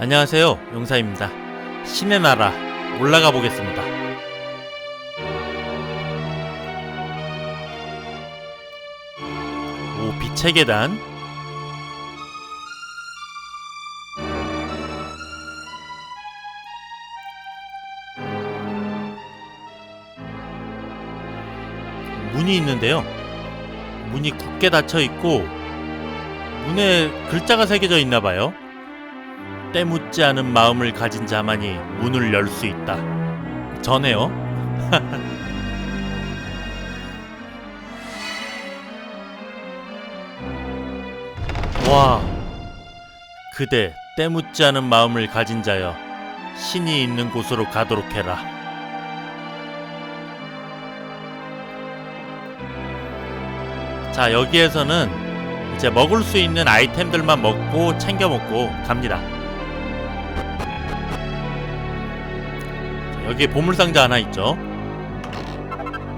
안녕하세요. 용사입니다. 신의 나라 올라가 보겠습니다. 오, 빛의 계단. 문이 있는데요. 문이 굳게 닫혀 있고 문에 글자가 새겨져 있나 봐요. 때묻지 않은 마음을 가진 자만이 문을 열 수 있다. 전에요. 와, 그대 때묻지 않은 마음을 가진 자여, 신이 있는 곳으로 가도록 해라. 자, 여기에서는 이제 먹을 수 있는 아이템들만 먹고 챙겨 먹고 갑니다. 여기 보물상자 하나 있죠.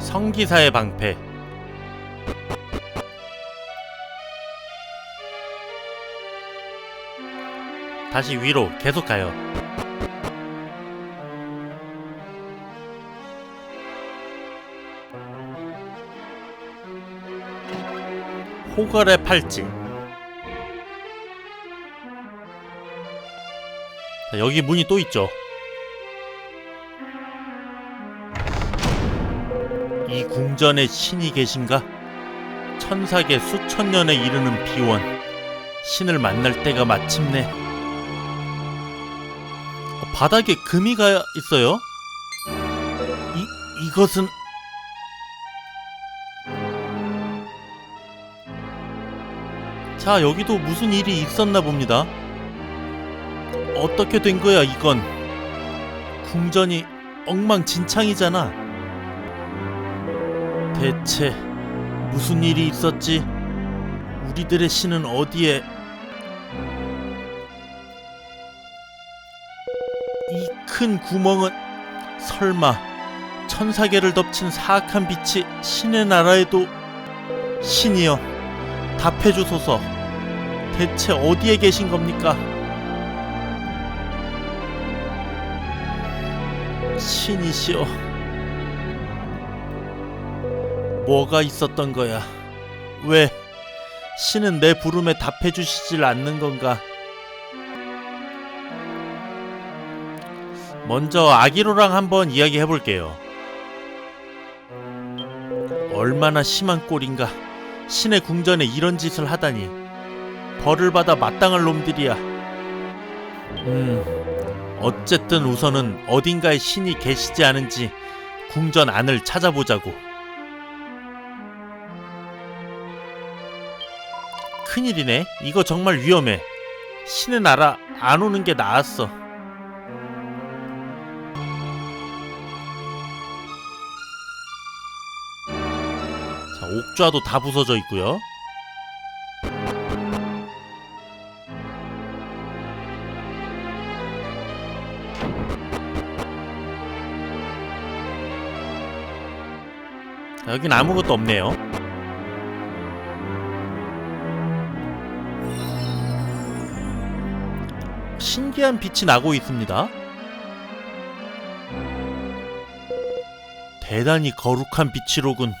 성기사의 방패. 다시 위로 계속 가요. 호걸의 팔찌. 자, 여기 문이 또 있죠. 궁전에 신이 계신가? 천사계 수천 년에 이르는 비원. 신을 만날 때가 마침내. 어, 바닥에 금이 가 있어요. 이 이것은 자, 여기도 무슨 일이 있었나 봅니다. 어떻게 된 거야, 이건? 궁전이 엉망진창이잖아. 대체 무슨 일이 있었지? 우리들의 신은 어디에? 이 큰 구멍은 설마 천사계를 덮친 사악한 빛이 신의 나라에도 신이여 답해 주소서. 대체 어디에 계신 겁니까? 신이시여. 뭐가 있었던 거야? 왜 신은 내 부름에 답해 주시질 않는 건가? 먼저 아기로랑 한번 이야기해 볼게요. 얼마나 심한 꼴인가? 신의 궁전에 이런 짓을 하다니 벌을 받아 마땅할 놈들이야. 음, 어쨌든 우선은 어딘가에 신이 계시지 않은지 궁전 안을 찾아보자고. 큰일이네. 이거 정말 위험해. 신의 나라 안 오는 게 나았어. 자, 옥좌도 다 부서져 있고요. 자, 여긴 아무것도 없네요. 신기한 빛이 나고 있습니다. 대단히 거룩한 빛이로군.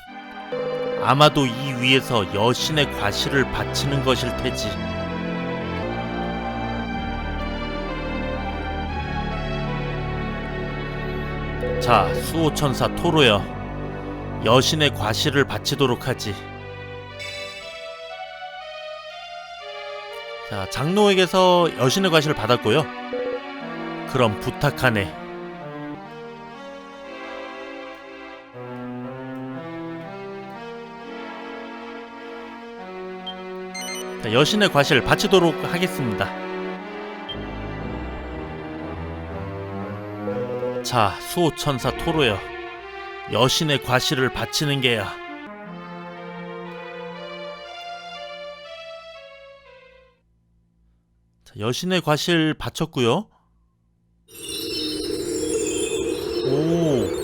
아마도 이 위에서 여신의 과실을 바치는 것일 테지. 자, 수호천사 토로여. 여신의 과실을 바치도록 하지. 자, 장로에게서 여신의 과실을 받았고요. 그럼 부탁하네. 자, 여신의 과실 바치도록 하겠습니다. 자, 수호천사 토로여. 여신의 과실을 바치는 게야. 여신의 과실 바쳤고요. 오.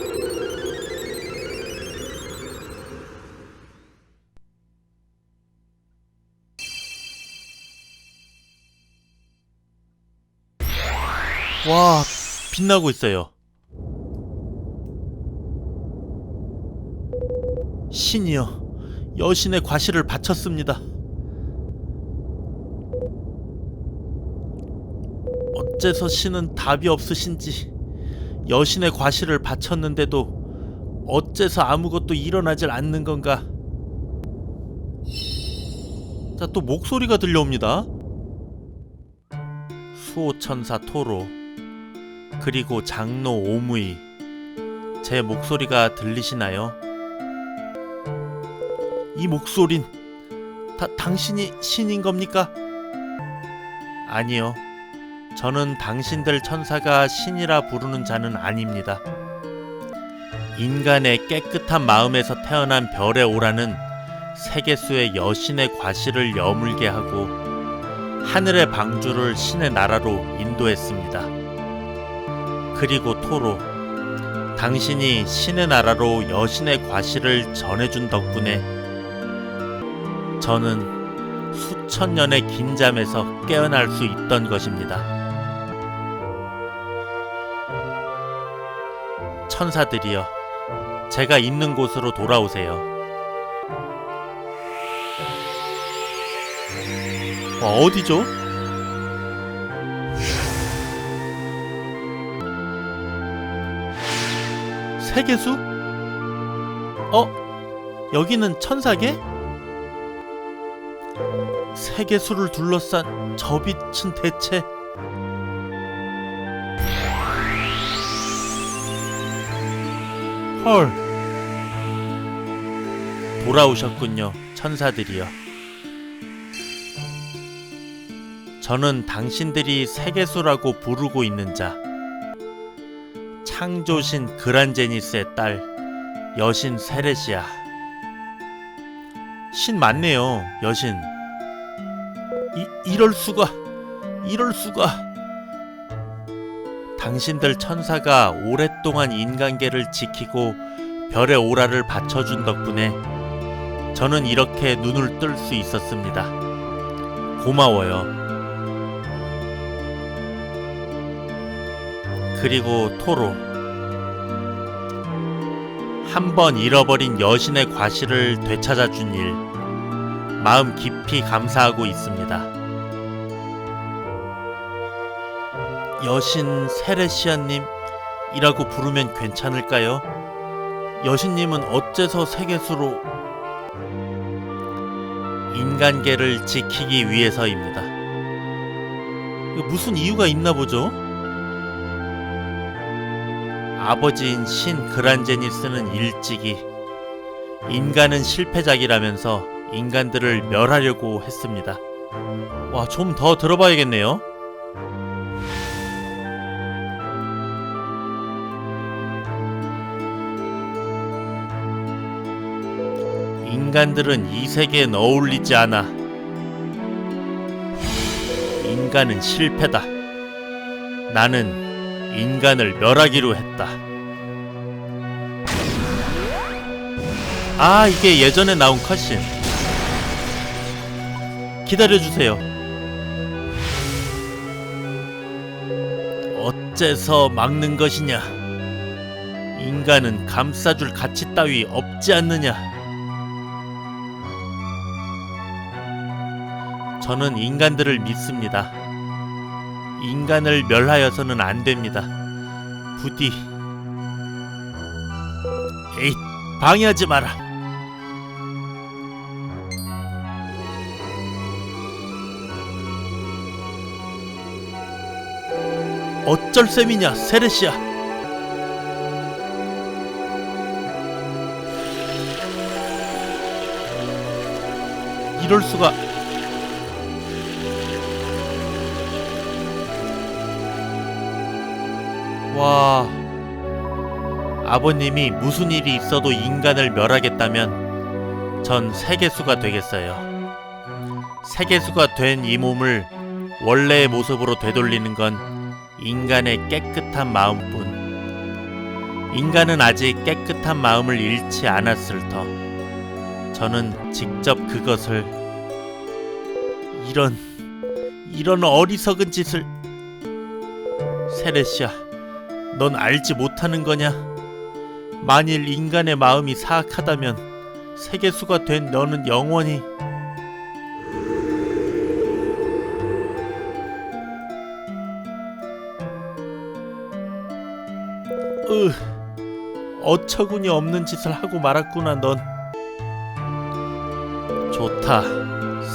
와, 빛나고 있어요. 신이여, 여신의 과실을 바쳤습니다. 어째서 신은 답이 없으신지 여신의 과실을 바쳤는데도 어째서 아무것도 일어나질 않는 건가? 자, 또 목소리가 들려옵니다. 수호천사 토로 그리고 장로 오무이 제 목소리가 들리시나요? 이 목소린 다 당신이 신인 겁니까? 아니요. 저는 당신들 천사가 신이라 부르는 자는 아닙니다. 인간의 깨끗한 마음에서 태어난 별에 오라는 세계수의 여신의 과실을 여물게 하고 하늘의 방주를 신의 나라로 인도했습니다. 그리고 토로 당신이 신의 나라로 여신의 과실을 전해준 덕분에 저는 수천 년의 긴 잠에서 깨어날 수 있던 것입니다. 천사들이여, 제가 있는 곳으로 돌아오세요. 어, 어디죠? 세계수? 어? 여기는 천사계? 세계수를 둘러싼 저 빛은 대체 헐 돌아오셨군요 천사들이여. 저는 당신들이 세계수라고 부르고 있는 자 창조신 그란제니스의 딸 여신 세레시아. 신 맞네요 여신. 이, 이럴 수가 이럴 수가 당신들 천사가 오랫동안 인간계를 지키고 별의 오라를 받쳐준 덕분에 저는 이렇게 눈을 뜰 수 있었습니다. 고마워요. 그리고 토로 한 번 잃어버린 여신의 과실을 되찾아준 일 마음 깊이 감사하고 있습니다. 여신 세레시아님 이라고 부르면 괜찮을까요? 여신님은 어째서 세계수로 인간계를 지키기 위해서입니다. 무슨 이유가 있나 보죠? 아버지인 신 그란제니스는 일찍이 인간은 실패작이라면서 인간들을 멸하려고 했습니다. 와, 좀 더 들어봐야겠네요. 인간들은 이 세계엔 어울리지 않아. 인간은 실패다. 나는 인간을 멸하기로 했다. 아, 이게 예전에 나온 컷신. 기다려주세요. 어째서 막는 것이냐? 인간은 감싸줄 가치 따위 없지 않느냐? 저는 인간들을 믿습니다. 인간을 멸하여서는 안 됩니다. 부디 에잇 방해하지 마라. 어쩔 셈이냐 세레시아 이럴 수가 아버님이 무슨 일이 있어도 인간을 멸하겠다면 전 세계수가 되겠어요 세계수가 된 이 몸을 원래의 모습으로 되돌리는 건 인간의 깨끗한 마음뿐. 인간은 아직 깨끗한 마음을 잃지 않았을 터. 저는 직접 그것을 이런 이런 어리석은 짓을 세레시아, 넌 알지 못하는 거냐? 만일 인간의 마음이 사악하다면 세계수가 된 너는 영원히 으, 어처구니 없는 짓을 하고 말았구나 넌. 좋다,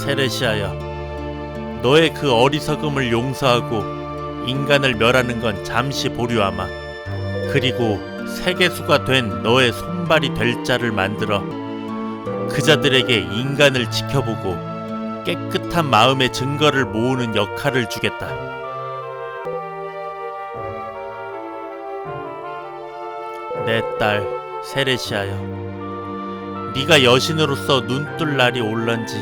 세레시아여. 너의 그 어리석음을 용서하고 인간을 멸하는 건 잠시 보류하마. 그리고 세계수가 된 너의 손발이 될 자를 만들어 그 자들에게 인간을 지켜보고 깨끗한 마음의 증거를 모으는 역할을 주겠다. 내 딸 세레시아여, 네가 여신으로서 눈뜰 날이 올런지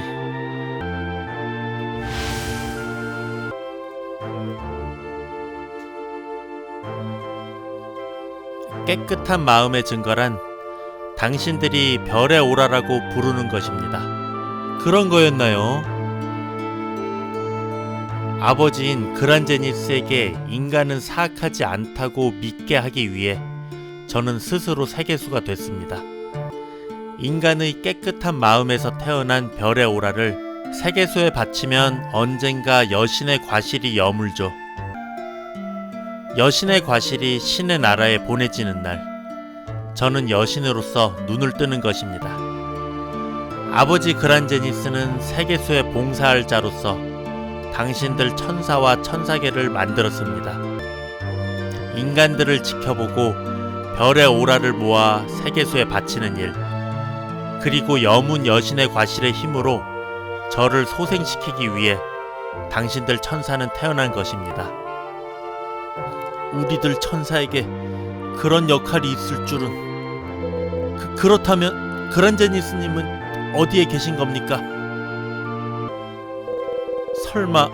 깨끗한 마음의 증거란 당신들이 별의 오라라고 부르는 것입니다. 그런 거였나요? 아버지인 그란제니스에게 인간은 사악하지 않다고 믿게 하기 위해 저는 스스로 세계수가 됐습니다. 인간의 깨끗한 마음에서 태어난 별의 오라를 세계수에 바치면 언젠가 여신의 과실이 여물죠. 여신의 과실이 신의 나라에 보내지는 날, 저는 여신으로서 눈을 뜨는 것입니다. 아버지 그란제니스는 세계수에 봉사할 자로서 당신들 천사와 천사계를 만들었습니다. 인간들을 지켜보고 별의 오라를 모아 세계수에 바치는 일, 그리고 여문 여신의 과실의 힘으로 저를 소생시키기 위해 당신들 천사는 태어난 것입니다. 우리들 천사에게 그런 역할이 있을 줄은 그, 그렇다면 그란제니스님은 어디에 계신 겁니까? 설마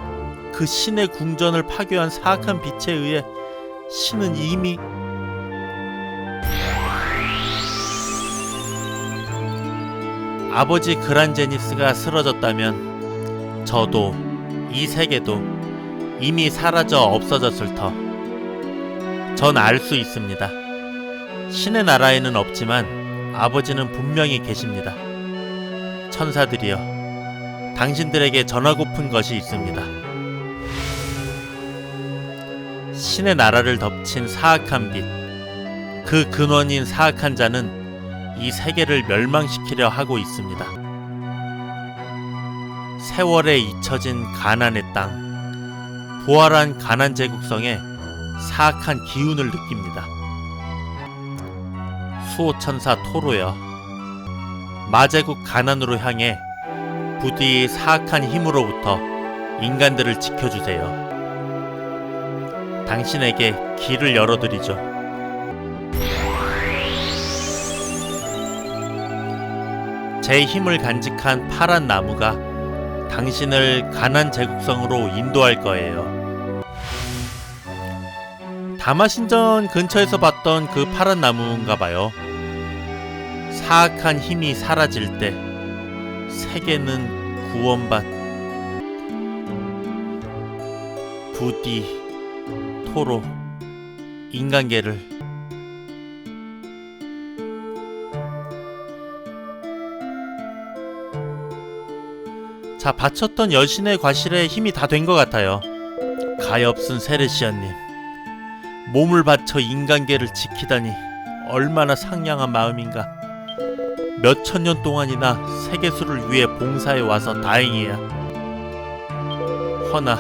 그 신의 궁전을 파괴한 사악한 빛에 의해 신은 이미 아버지 그란제니스가 쓰러졌다면 저도 이 세계도 이미 사라져 없어졌을 터. 전 알 수 있습니다. 신의 나라에는 없지만 아버지는 분명히 계십니다. 천사들이여, 당신들에게 전하고픈 것이 있습니다. 신의 나라를 덮친 사악한 빛, 그 근원인 사악한 자는 이 세계를 멸망시키려 하고 있습니다. 세월에 잊혀진 가난의 땅, 부활한 가난 제국성에 사악한 기운을 느낍니다. 수호천사 토로여, 마제국 가난으로 향해 부디 사악한 힘으로부터 인간들을 지켜주세요. 당신에게 길을 열어드리죠. 제 힘을 간직한 파란 나무가 당신을 가난 제국성으로 인도할 거예요. 다마신전 근처에서 봤던 그 파란 나무인가 봐요. 사악한 힘이 사라질 때 세계는 구원받 부디 토로 인간계를 자 바쳤던 여신의 과실에 힘이 다 된 것 같아요. 가엾은 세르시아님 몸을 바쳐 인간계를 지키다니 얼마나 상냥한 마음인가. 몇천 년 동안이나 세계수를 위해 봉사해 와서 다행이야. 허나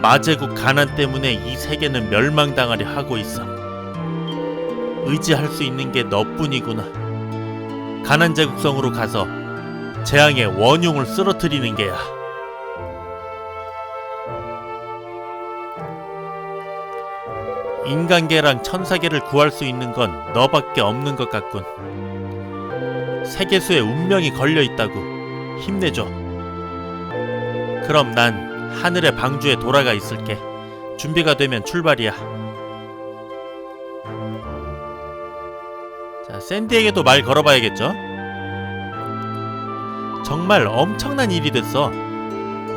마제국 가난 때문에 이 세계는 멸망당하려 하고 있어. 의지할 수 있는 게 너뿐이구나. 가난 제국성으로 가서 재앙의 원흉을 쓰러뜨리는 게야. 인간계랑 천사계를 구할 수 있는 건 너밖에 없는 것 같군. 세계수의 운명이 걸려 있다고 힘내줘. 그럼 난 하늘의 방주에 돌아가 있을게. 준비가 되면 출발이야. 자, 샌디에게도 말 걸어봐야겠죠? 정말 엄청난 일이 됐어.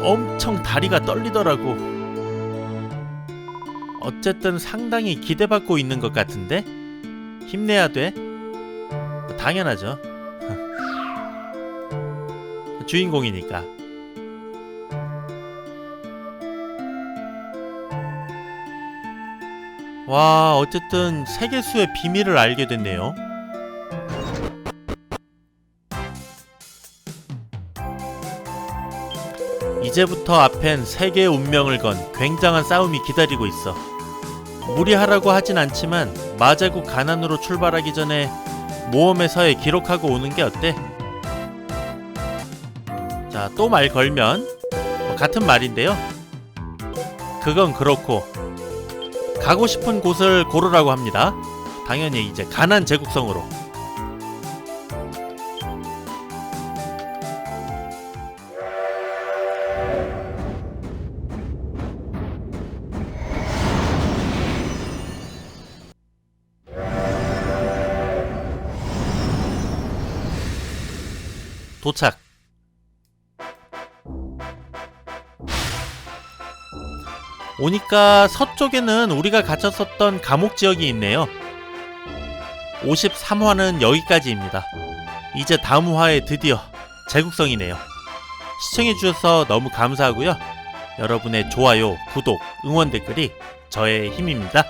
엄청 다리가 떨리더라고. 어쨌든 상당히 기대받고 있는 것 같은데 힘내야 돼. 당연하죠. 주인공이니까. 와, 어쨌든 세계수의 비밀을 알게 됐네요. 이제부터 앞엔 세계의 운명을 건 굉장한 싸움이 기다리고 있어. 무리하라고 하진 않지만 마제국 가난으로 출발하기 전에 모험에서에 기록하고 오는 게 어때? 자, 또 말 걸면 뭐 같은 말인데요. 그건 그렇고 가고 싶은 곳을 고르라고 합니다. 당연히 이제 가난 제국성으로. 도착. 오니까 서쪽에는 우리가 갇혔었던 감옥 지역이 있네요. 53화는 여기까지입니다. 이제 다음 화에 드디어 제국성이네요. 시청해주셔서 너무 감사하고요. 여러분의 좋아요, 구독, 응원 댓글이 저의 힘입니다.